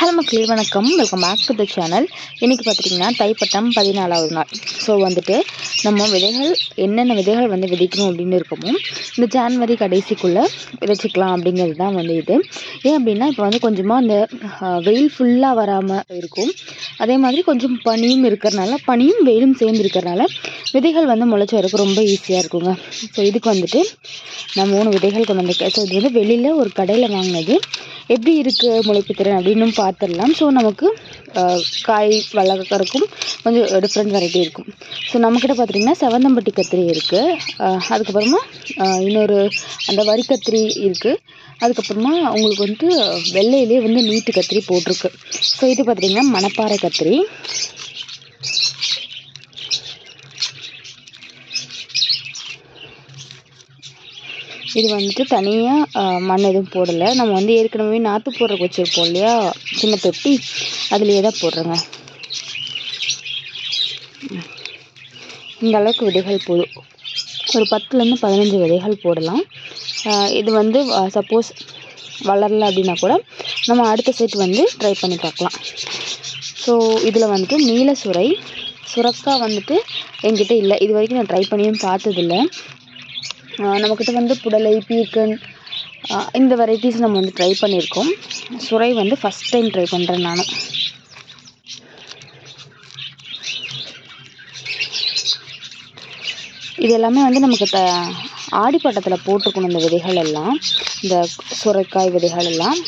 Hello மக்களே வணக்கம். Welcome back to the channel இன்றைக்கி பார்த்துட்டிங்கன்னா தைப்பட்டம் பதினாலாவது நாள். ஸோ வந்துட்டு நம்ம விதைகள் என்னென்ன விதைகள் வந்து விதைக்கணும் அப்படின்னு இருக்கமோ இந்த ஜான்வரி கடைசிக்குள்ளே விதைச்சிக்கலாம் அப்படிங்கிறது தான் வந்து இது. ஏன் அப்படின்னா இப்போ வந்து கொஞ்சமாக அந்த வெயில் ஃபுல்லாக வராமல் இருக்கும். அதே மாதிரி கொஞ்சம் பனியும் இருக்கிறனால பனியும் வெயிலும் சேர்ந்து இருக்கிறனால விதைகள் வந்து முளைச்சி வரக்கு ரொம்ப ஈஸியாக இருக்குங்க. ஸோ இதுக்கு வந்துட்டு நான் மூணு விதைகள் கொண்டு வந்திருக்கேன். ஸோ இது வந்து வெளியில் ஒரு கடையில் வாங்கினது. எப்படி இருக்குது முளைப்பு திறன் அப்படின்னு பார்த்துடலாம். ஸோ நமக்கு காய் வளர்க்கறக்கும் கொஞ்சம் டிஃப்ரெண்ட் வெரைட்டி இருக்கும். ஸோ நம்மக்கிட்ட பார்த்துட்டிங்கன்னா செவந்தம்பட்டி கத்திரி இருக்குது அதுக்கப்புறமா இன்னொரு அந்த வரி கத்திரி இருக்குது அதுக்கப்புறமா உங்களுக்கு வந்து வெள்ளையிலே வந்து நீட்டு கத்திரி போட்டிருக்கு. ஸோ இது பார்த்துட்டிங்கன்னா மணப்பாறை கத்திரி. இது வந்துட்டு தனியாக மண் எதுவும் போடலை. நம்ம வந்து ஏற்கனவே நாற்று போடுறக்கு வச்சுருப்போம் இல்லையா? சின்ன தொட்டி. அதுலேயே தான் போடுறேங்க. இந்த அளவுக்கு விதைகள் போதும். ஒரு பத்துலேருந்து பதினஞ்சு விதைகள் போடலாம். இது வந்து சப்போஸ் வளரல அப்படின்னா கூட நம்ம அடுத்த செட் வந்து ட்ரை பண்ணி பார்க்கலாம். ஸோ இதில் வந்துட்டு நீல சுரை சுரக்கா வந்துட்டு என்கிட்ட இல்லை. இது வரைக்கும் நான் ட்ரை பண்ணியும் பார்த்ததில்ல. நம்மக்கிட்ட வந்து புடலை பீர்க்கன் இந்த வெரைட்டிஸ் நம்ம வந்து ட்ரை பண்ணியிருக்கோம். சுரை வந்து ஃபஸ்ட் டைம் ட்ரை பண்ணுறேன் நான். இது எல்லாமே வந்து நமக்கு த ஆடிப்பட்டத்தில் போட்டுருக்கணும் இந்த விதைகள் எல்லாம். இந்த சுரைக்காய் விதைகள் எல்லாம்.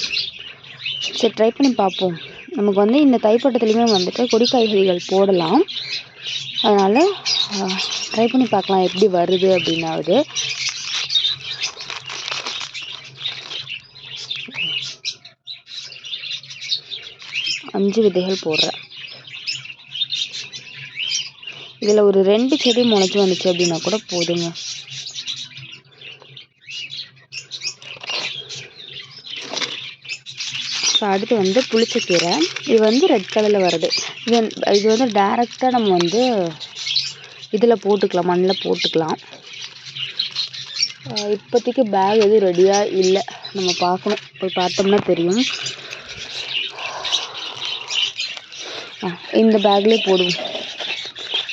சரி ட்ரை பண்ணி பார்ப்போம். நமக்கு வந்து இந்த தைப்பட்டத்துலேயுமே வந்துட்டு கொடி காய்கறிகள் போடலாம். அதனால் ட்ரை பண்ணி பார்க்கலாம் எப்படி வருது அப்படின்னாவது. அஞ்சு விதைகள் போடுறேன். இதில் ஒரு ரெண்டு செடி முளைச்சி வந்துச்சு அப்படின்னா கூட போதுங்க. ஸோ அடுத்து வந்து புளிச்சக்கீரை. இது வந்து ரெட் கலரில் வருது. இது இது வந்து டேரெக்டாக நம்ம வந்து இதில் போட்டுக்கலாம் மண்ணில் போட்டுக்கலாம். இப்போதைக்கு பேக் எதுவும் ரெடியாக இல்லை. நம்ம பார்க்கணும். போய் பார்த்தோம்னா தெரியும். இந்த பேக்லேயே போடுவோம்.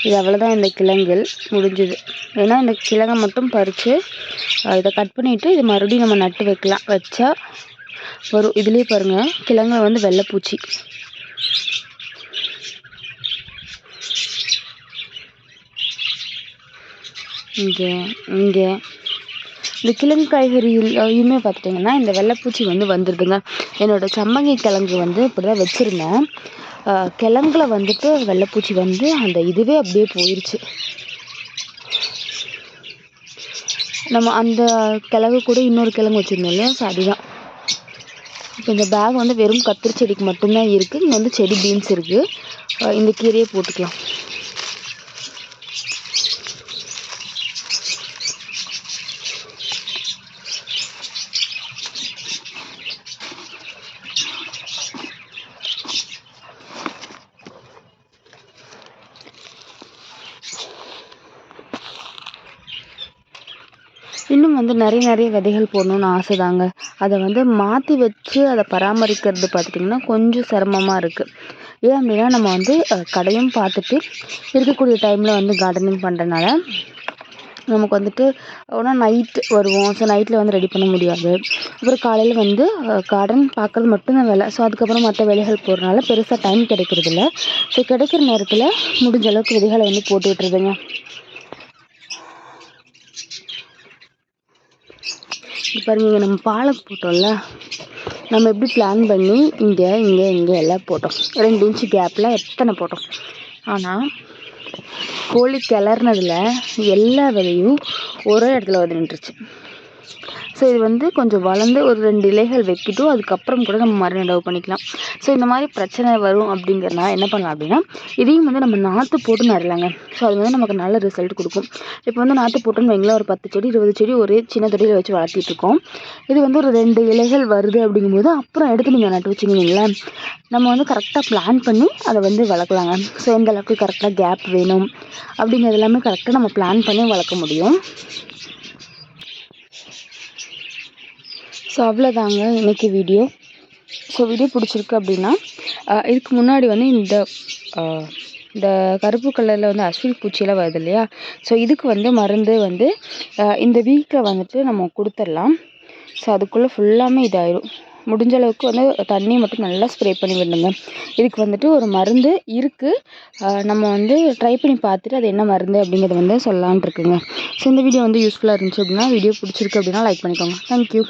இது அவ்வளோதான் இந்த கிழங்கில் முடிஞ்சுது. ஏன்னா இந்த கிழங்கை மட்டும் பறித்து இதை கட் பண்ணிவிட்டு இது மறுபடியும் நம்ம நட்டு வைக்கலாம். வச்சா வரும். இதுலேயே பாருங்கள் கிழங்குல வந்து வெள்ளைப்பூச்சி. இங்கே இங்கே. இந்த கிழங்கு காய்கறியுமே பார்த்துட்டிங்கன்னா இந்த வெள்ளைப்பூச்சி வந்து வந்துடுதுங்க என்னோடய சம்மங்கி கிழங்கு வந்து இப்படி தான் வச்சுருந்தேன் கிழங்குல வந்துட்டு வெள்ளைப்பூச்சி வந்து அந்த இதுவே அப்படியே போயிடுச்சு நம்ம அந்த கிழங்கு கூட இன்னொரு கிழங்கு வச்சுருந்தோம் இல்லையா? ஸோ அதுதான். இப்போ இந்த பேக் வந்து வெறும் கத்திரி செடிக்கு மட்டும்தான் இருக்குது இங்கே வந்து செடி பீன்ஸ் இருக்குது இந்த கீரையை போட்டுக்கலாம். இன்னும் வந்து நிறைய நிறைய விதைகள் போடணுன்னு ஆசை தாங்க அதை வந்து மாற்றி வச்சு அதை பராமரிக்கிறது பார்த்துட்டிங்கன்னா கொஞ்சம் சிரமமாக இருக்குது ஏன் அப்படின்னா நம்ம வந்து கடையும் பார்த்துட்டு இருக்கக்கூடிய டைமில் வந்து கார்டனிங் பண்ணுறனால நமக்கு வந்துட்டு ஒன்றா நைட்டு வருவோம். ஸோ நைட்டில் வந்து ரெடி பண்ண முடியாது. அப்புறம் காலையில் வந்து கார்டன் பார்க்குறது மட்டும்தான் வேலை. ஸோ அதுக்கப்புறம் மற்ற வேலைகள் போகிறனால பெருசாக டைம் கிடைக்கிறதில்ல. ஸோ கிடைக்கிற நேரத்தில் முடிஞ்ச அளவுக்கு விதைகளை வந்து போட்டு விட்டுருதுங்க இங்கே பாருங்க நம்ம பாலக் போட்டோம்ல. நம்ம எப்படி பிளான் பண்ணி இங்கே இங்கே இங்கே எல்லாம் போட்டோம். ரெண்டு இன்ச்சு கேப்பில் எத்தனை போட்டோம்? ஆனால் கோழி கிளறினதில் எல்லா விதையும் ஒரே இடத்துல வந்து நின்றுச்சு. ஸோ இது வந்து கொஞ்சம் வளர்ந்து ஒரு ரெண்டு இலைகள் வைக்கட்டும் அதுக்கப்புறம் கூட நம்ம மறு நடவு பண்ணிக்கலாம். ஸோ இந்த மாதிரி பிரச்சனை வரும் அப்படிங்கிறனால என்ன பண்ணலாம் அப்படின்னா இதையும் வந்து நம்ம நாற்று போட்டு நடலாங்க ஸோ அது வந்து நமக்கு நல்ல ரிசல்ட் கொடுக்கும். இப்போ வந்து நாற்று போட்டோன்னு வைங்களா ஒரு பத்து செடி இருபது செடி ஒரே சின்ன தொட்டியில் வச்சு வளர்த்திட்டு இருக்கோம். இது வந்து ஒரு ரெண்டு இலைகள் வருது அப்படிங்கும்போது அப்புறம் எடுத்து நீங்கள் நட்டு வச்சுக்கிங்களா? நம்ம வந்து கரெக்டாக பிளான் பண்ணி அதை வந்து வளர்க்கலாங்க. ஸோ எந்த அளவுக்கு கரெக்டாக கேப் வேணும் அப்படிங்கிறது எல்லாமே கரெக்டாக நம்ம பிளான் பண்ணி வளர்க்க முடியும். ஸோ அவ்வளோதாங்க இன்றைக்கி வீடியோ ஸோ வீடியோ பிடிச்சிருக்கு அப்படின்னா இதுக்கு முன்னாடி வந்து இந்த இந்த கருப்பு கலரில் வந்து அஸ்வினி பூச்சியெல்லாம் வருது இல்லையா? ஸோ இதுக்கு வந்து மருந்து வந்து இந்த வீக்கில் வந்துட்டு நம்ம கொடுத்துடலாம். ஸோ அதுக்குள்ளே ஃபுல்லாமே இதாயிரும். முடிஞ்ச அளவுக்கு வந்து தண்ணி மட்டும் நல்லா ஸ்ப்ரே பண்ணி விடணுங்க. இதுக்கு வந்துட்டு ஒரு மருந்து இருக்குது நம்ம வந்து ட்ரை பண்ணி பார்த்துட்டு அது என்ன மருந்து அப்படிங்கிறத வந்து சொல்லலான் இருக்குங்க. ஸோ இந்த வீடியோ வந்து யூஸ்ஃபுல்லாக இருந்துச்சு அப்படின்னா வீடியோ பிடிச்சிருக்கு அப்படின்னா லைக் பண்ணிக்கோங்க. தேங்க்யூ